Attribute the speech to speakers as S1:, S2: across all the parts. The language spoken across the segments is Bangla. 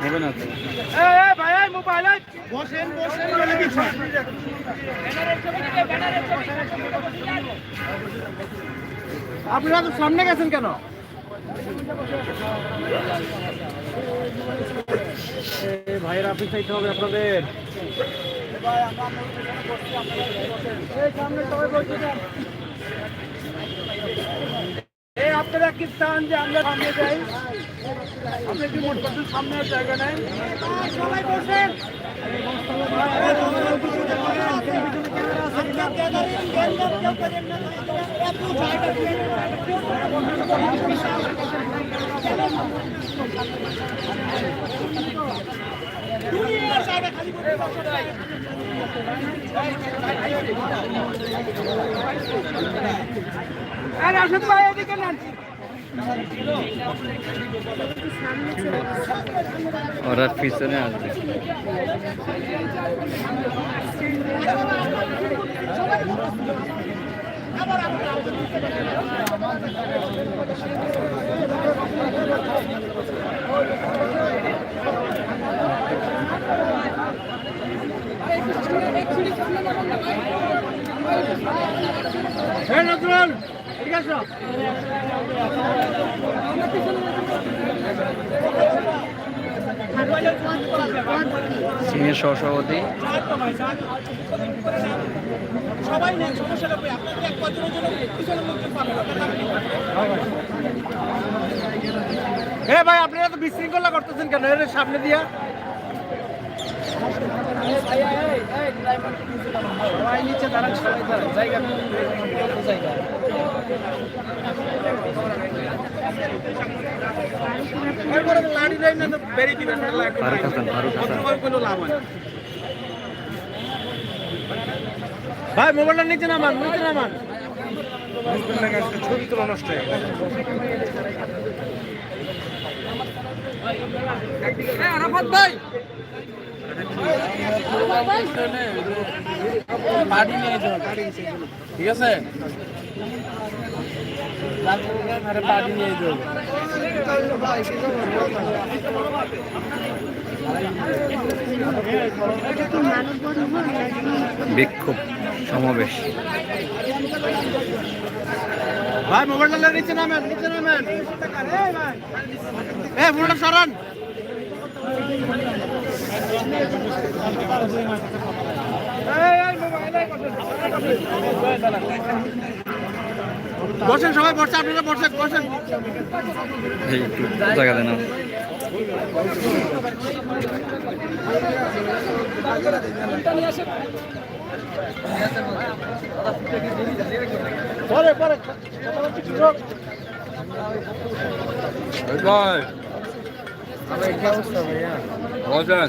S1: হবে না
S2: বসেন বসেন বলে কিছু আপনারা তো সামনে গেছেন কেন? ভাইয়ের অফিস আইতে হবে আপনাদের। সামনে সবাই আপনারা কি চান যে আমরা সামনে যাই। আপনি কি মোট কথা সামনে জায়গা নেই? সবাই বসেন। আর আসুন ভাই এদিকে নেন
S1: ওরা পিছনে আসবে
S2: ঠিক আছে
S1: সিনিয়র সহসভাপতি।
S2: সবাই নেই সমস্যা নেই আপনাদের এক কজনের জন্য পিছনের লোকজন পাবেন ভাই আপনারা তো বিশৃঙ্খলা করতেছেন কেন? এর সামনে দিয়া। নিচে দাঁড়ান সবাই দাঁড়ান জায়গা জায়গা।
S1: ফারুক হাসান ফারুক হাসান
S2: কোনো লাভ হয় না। ভাই মোবাইলটা নিচে নামান নিচে নামান। ছবি তোলা নষ্ট হয়ে গেছে আরাফাত ভাই ঠিক আছে?
S1: বিক্ষোভ সমাবেশ।
S2: ভাই মোবাইলটা নিচে নামেন নিচে নামেন। এ ফোনটা সরান। বসেন সবাই বসে আপনারা বসেন বসেন।
S1: জায়গা দেন।
S2: পরে বসেন।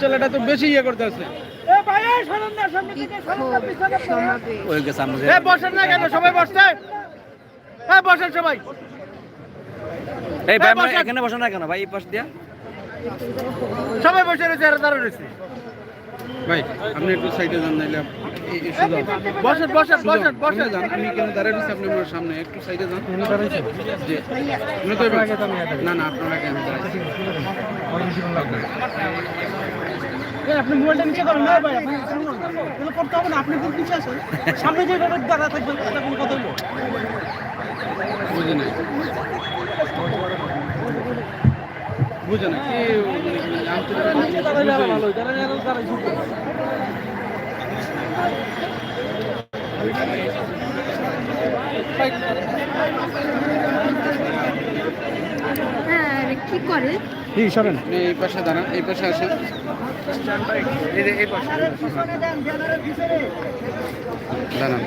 S2: ছেলেটা তো বেশি ইয়ে করতে আছে। এ ভাই না সামনে থেকে সরেন না পিছনে পড়ে।
S1: ওই যে সামনে যে
S2: এ বসেন না কেন সবাই বসছে। হ্যাঁ বসেন সবাই।
S1: এই ভাই
S2: এই
S1: আমরা
S2: বসেন।
S1: বসে না কেন? ভাই এই পাশ দিয়া।
S2: সবাই বসে রয়েছে আর দাঁড়িয়ে রয়েছে।
S3: ভাই আপনি একটু সাইডে যান নাইলে
S2: বসেন বসেন
S3: আপনি যান আমি কেন দাঁড়িয়ে রয়েছি? আপনি আমার সামনে একটু সাইডে যান। জি। না না আপনার।
S2: আপনি মোবাইলটা নিচে করেন না ভাই আপনি করতে হবে না আপনি তো নিচে আসেন। সামনে যে দাঁড়া থাকবেন এটা কোনো কথা
S3: বুঝে নাই। বুঝে না কি
S2: নিচে দাঁড়ালে আরও ভালো দাঁড়ালে আরও দাঁড়াই
S4: হ্যাঁ কি করে?
S2: কি সরেন।
S3: এই পাশে দাঁড়ান এই পাশে আসেন। এই পাশে। দাঁড়ান।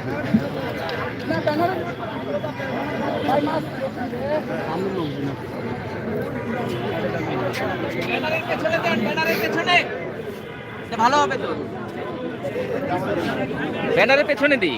S5: ভালো হবে তো। ব্যানারের পেছনে দিই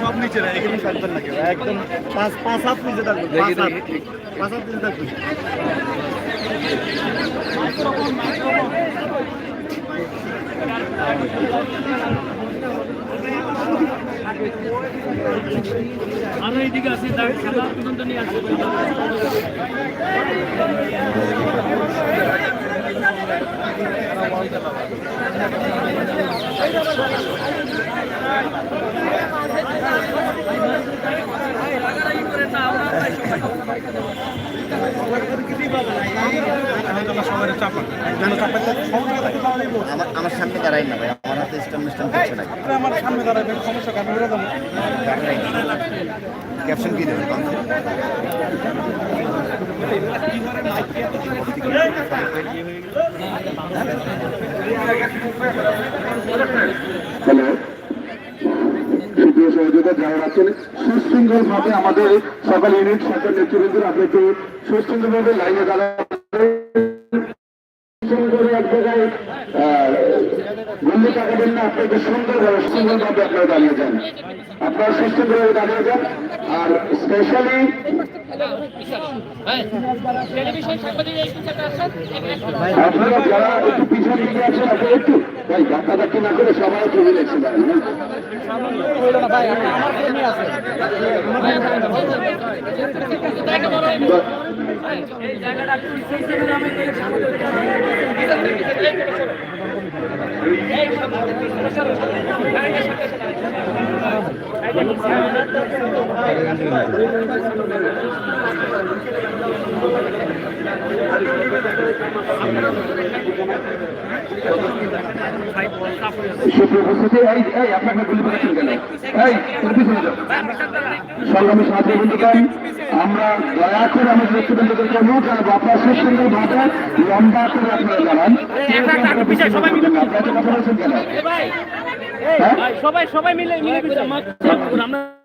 S4: সব নিচে না এখানে থাকবেন না কেউ। একদম পাঁচ পাঁচ হাত নিচে থাকবেন পাঁচ হাত। পাঁচ হাত নিচে থাকবেন
S6: আমার আমার সামনে দাঁড়াই না ভাই আমার হাতে স্ট্যাম্প স্ট্যাম্প করছে না
S4: আমার সামনে দাঁড়াবেন সমস্যা
S6: ক্যাপশন কি দেবেন
S7: হ্যালো সহযোগিতা যারা আছেন সুশৃঙ্খল ভাবে আমাদের সকল ইউনিট সকল নেতৃবৃন্দ আপনাকে সুশৃঙ্খল ভাবে লাইনে দাঁড়াবেন এক জায়গায় গুল্লি টাকাবেন না আপনাকে সুন্দরভাবে সুন্দরভাবে আপনারা দাঁড়িয়ে যান। আপনারা সুশৃঙ্খলভাবে দাঁড়িয়ে যান আর স্পেশালি আপনারা যারা একটু পিছন দিকে আছেন আপনারা একটু ভাই ধাক্কা ধাক্কি না করে সবাই ছবি দেখছে উপস্থিতি এই আপনাকে গুলি করেছেন কেন এই তুমি পিছনে যাও। সংগ্রামী সাথী বন্ধুগণ আমরা দয়া করে আমাদের নেতৃবৃন্দদেরকে কারণ জানাব শেষ সুশৃঙ্খল ভাবে লম্বা করে আপনারা জানান। আপনারা কেন হ্যাঁ?
S2: সবাই সবাই মিলে মিলে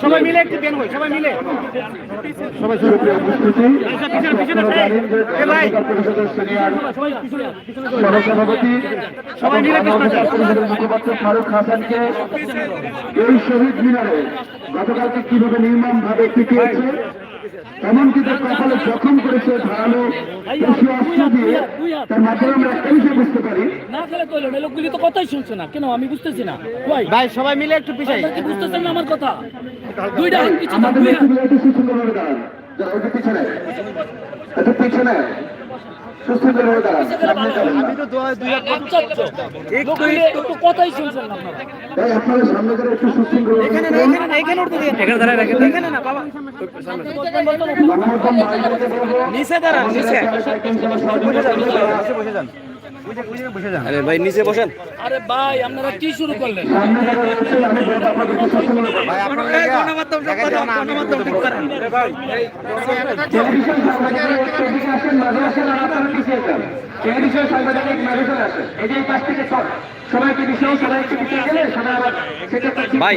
S2: সবাই মিলে একটু বেন হই সবাই মিলে।
S7: সবাই পরিষদের মুখপাত্র ফারুক হাসানকে এই শহীদ মিনারে গতকালকে কীভাবে নির্মম ভাবে পিটিয়েছে এমনকি তার কপালে জখম করেছে ধারালো কিছু অস্ত্র দিয়ে তার মাধ্যমে আমরা একটা বিষয় বুঝতে পারি।
S8: না খেলে কইলো না লোকগুলি তো কথাই শুনছে না। কেন? আমি বুঝতেছি না। ভাই
S2: ভাই সবাই মিলে একটু পিছাই।
S8: বুঝতেছেন না আমার কথা? দুইটা কিছু
S7: আমাদের
S8: একটু
S7: নেতৃবৃন্দ একটু সুশৃঙ্খলভাবে দাঁড়ান যারা ওই যে পিছনে। একটু পিছনে।
S2: নিচে দাঁড়ান নিচে।
S4: বসে যান।
S5: আরে ভাই নিচে বসেন
S8: আরে আপনারা কি শুরু করলেন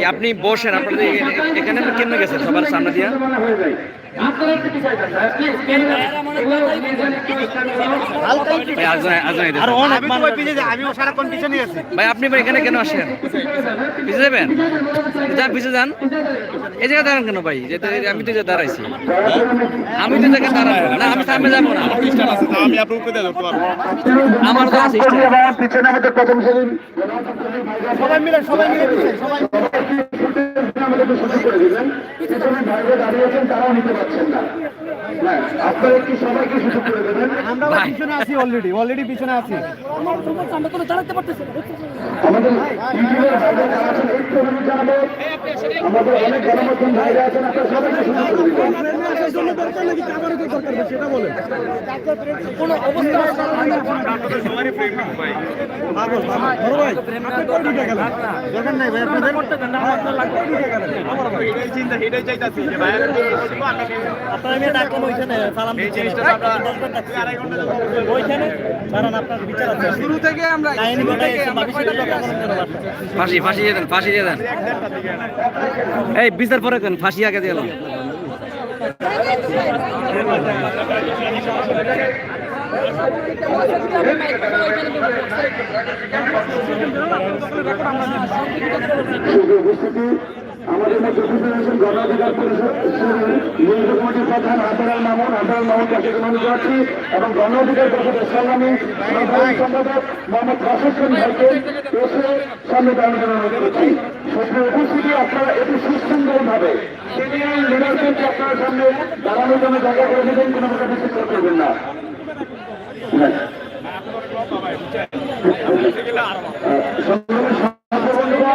S5: আপনি বসেন আপনাদের এখানে কেমনে গেছেন সবার সামনে দিয়া
S7: হয়ে যায় ভাই,
S1: আপনি ভাই এখানে কেন আসেন? পিছিয়ে যাবেন? যান পিছিয়ে যান। এই জায়গায় দাঁড়ান কেন ভাই? যে আমি তো দাঁড়াইছি। আমি তো জায়গায় দাঁড়াবো না। আমি সামনে যাব না।
S4: আমি আপনার
S1: আমার তো আছে।
S7: পিছনে আমাদের
S4: সবাই মিলে সবাই মিলে।
S7: আমাদেরকে সুযোগ করে দিবেন। পিছনে ভাইরা দাঁড়িয়েছেন তারাও নিতে পারছেন না। আপনারা একটু সবাইকে সুযোগ করে দেবেন?
S4: আমরা পিছনে আছি অলরেডি অলরেডি পিছনে আছি।
S2: আমরা কোনো দাঁড়াতে পারতেছি
S7: আমাদের ইউটিউবের ভাইরা যারা আছেন একটু অনুরোধ জানাব আমাদের অনেক গণমাধ্যম ভাইরা আছেন আপনারা সবাইকে সুযোগ করে দিবেন।
S2: জন্য দরকার নাকি কাবারের দরকার সেটা বলেন কোনো অবস্থা
S4: বড় ভাই আপনি কই ঢুকে গেলেন দরকার নাই ভাই আপনাদের এটাই চিন্তা এটাই চাইতাছি যে ভাই আপনারা আমি ডাকলাম ওইখানে সালাম ওইখানে কারণ আপনার বিচার আছে। শুরু থেকে আমরা শুরু থেকে আমরা
S1: ফাঁসি ফাঁসি দিয়ে দেন ফাঁসি দিয়ে দেন। এই বিচার পরে কেন ফাঁসি আগে দিয়ে দেন।
S7: উপস্থিতি আমাদের মধ্যে উপস্থিত আছেন গণঅধিকার পরিষদ নিয়মিত কমিটির প্রধান আতারাল মামুন আতারাল মামুন কাছে অনুরোধ করছি এবং গণঅধিকার পরিষদের সংগ্রামী সাধারণ সম্পাদক মোহাম্মদ রাশেদ ভাইকে এসে সামনে দাঁড়ানোর জন্য অনুরোধ করছি শুধু উপস্থিতি, আপনারা একটু সুশৃঙ্খলভাবে সিনিয়র লিডারদেরকে আপনারা সামনে দাঁড়ানোর জন্য জায়গা করে দেবেন, কোনো প্রকার বিচিত্র করবেন না হ্যাঁ।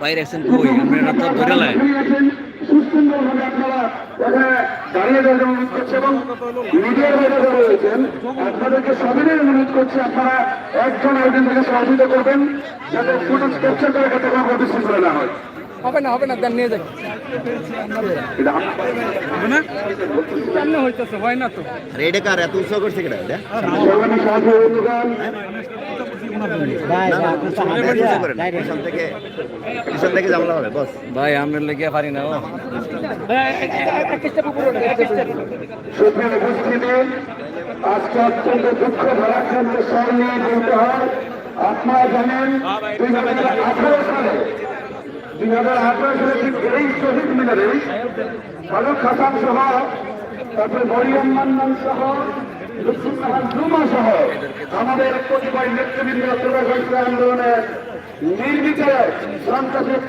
S1: বাইরে আছেন কই? আমরা তো ধরে লাই
S7: সুন্দরভাবে আপনারা এখানে দাঁড়িয়ে অনুরোধ করছে এবং মিডিয়ার বাইরে যারা রয়েছেন আপনাদেরকে সবাই অনুরোধ করছে আপনারা একজন একজন থেকে সহযোগিতা করবেন যাতে ফুটেজ ক্যাপচার করার ক্ষেত্রে কোনো কোনো না হয়।
S5: হবে না হবে না দেন নিয়ে যাই।
S3: হইতেছে? হয় না তো।
S6: রেডে কার? এত উৎসাহ করছে কেটা
S1: ভাই আমরা লেগে পারি না
S7: আজকে অত্যন্ত দুঃখ ভারাক্রান্ত স্বর নিয়ে বলতে হয়। আপনারা জানেন দুই হাজার আঠারো সালে দুই হাজার আঠারো সালে ঠিক এই শহীদ মিনারে ফারুক হাসান সহ তারপরে মরিয়ম সহ সহ আমাদের কতিপয় নেতৃবৃন্দ চোরাঘাট্টা আন্দোলনের নির্বিচারে সন্ত্রাসের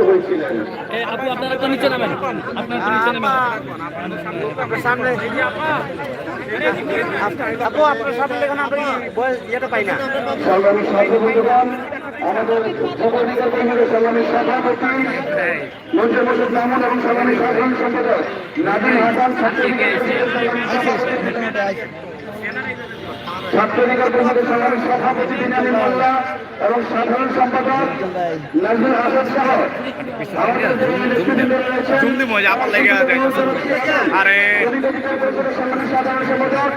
S7: হয়েছিলেন
S8: আপু আপনারা তো নিচে নামেন নামেন
S4: আপু আপনার সামনে এখন আমরা বয়স ইয়েটা পাই না?
S7: আমাদের যুব অধিকার কর্মীদের সভাপতি মঞ্জুর মোর্শেদ মাহমুদ এবং সংগ্রামী সাধারণ সম্পাদক নাদিম হাসান ছাত্র ছাত্র অধিকার কর্মীদের সংগ্রামী সভাপতি বিনানি মোল্লা এবং সাধারণ সম্পাদক নাজমুল হাসান সহ আমাদের নেতৃবৃন্দ রয়েছেন,
S4: আরে
S7: সাধারণ সম্পাদক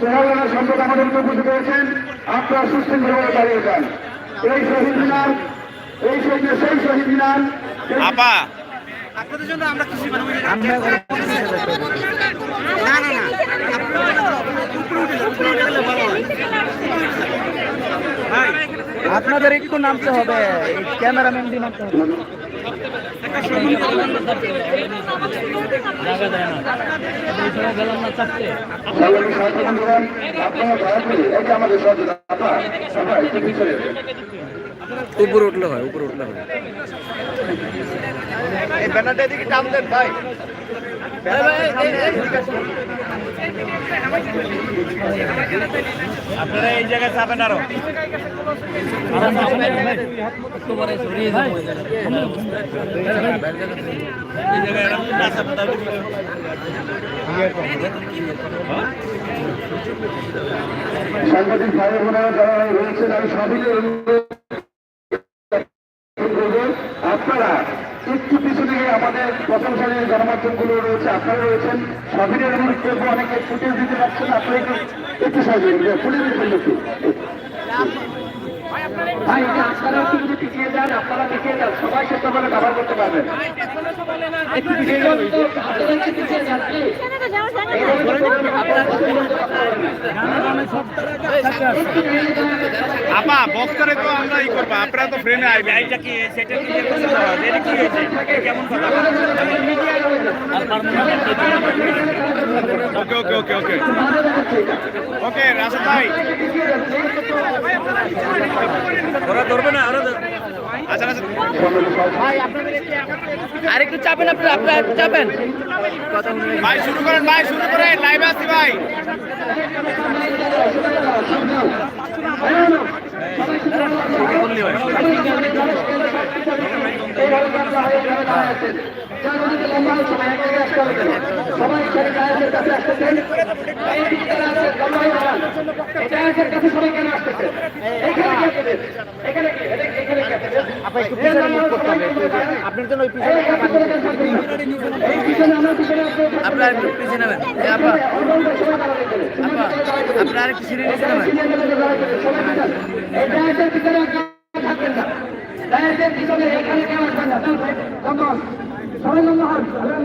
S7: সোহাগানা সম্পদ আমাদের উপস্থিত হয়েছেন আপনারা সুশৃঙ্খলভাবে দাঁড়িয়ে যান। এই শহীদ মিনার এই শহীদ সেই শহীদ মিনার
S4: আপা। আপনাদের জন্য আমরা খুশি মানে আমরা না না না।
S5: আপনাদের একটু নামতে হবে ক্যামেরাম্যান দিয়ে নামতে হবে।
S1: উপরে উঠলে হয় উপরে উঠলে হয়।
S6: এই ব্যানারটা এদিকে টান দেন ভাই।
S4: আপনারা এই জায়গায় যাবেন আরও।
S7: সাংবাদিক ভাই বোনেরা যারা রয়েছেন আমি করব, আপনারা একটু পিছনে আমাদের প্রথম শ্রেণির গণমাধ্যমগুলো রয়েছে, আপনারা রয়েছেন। সবিনের অনুরোধ করব অনেকে ফুটেজ দিতে পারছেন, আপনারা একটু ফুটে দিচ্ছেন একটু। ভাই আপনারা একটু যদি পিছিয়ে যান আপনারা পিছিয়ে যান সবাই সেটা বলে ব্যবহার করতে পারবেন। একটু পিছিয়ে যান আপনারা একটু পিছিয়ে যান
S4: আপা বক্তরে তো আমরা ই করব আপনারা তো ফ্রেমে আইবেন। এইটা কি সেটা কি? কেমন কথা? ওকে ওকে ওকে ওকে ওকে রাশেদ ভাই
S1: ওরা ধরবে না ওরা
S4: আচ্ছা রাশেদ
S1: আর একটু চাপেন আপনারা আপনারা চাপেন।
S4: ভাই শুরু করেন ভাই শুরু করেন। লাইভ আসছি ভাই
S1: আপনারা একটু পিছিয়ে নেবেন এ আপা আপা আপনারা একটু সিঁড়ি নিচে নেবেন।
S7: সবাই হন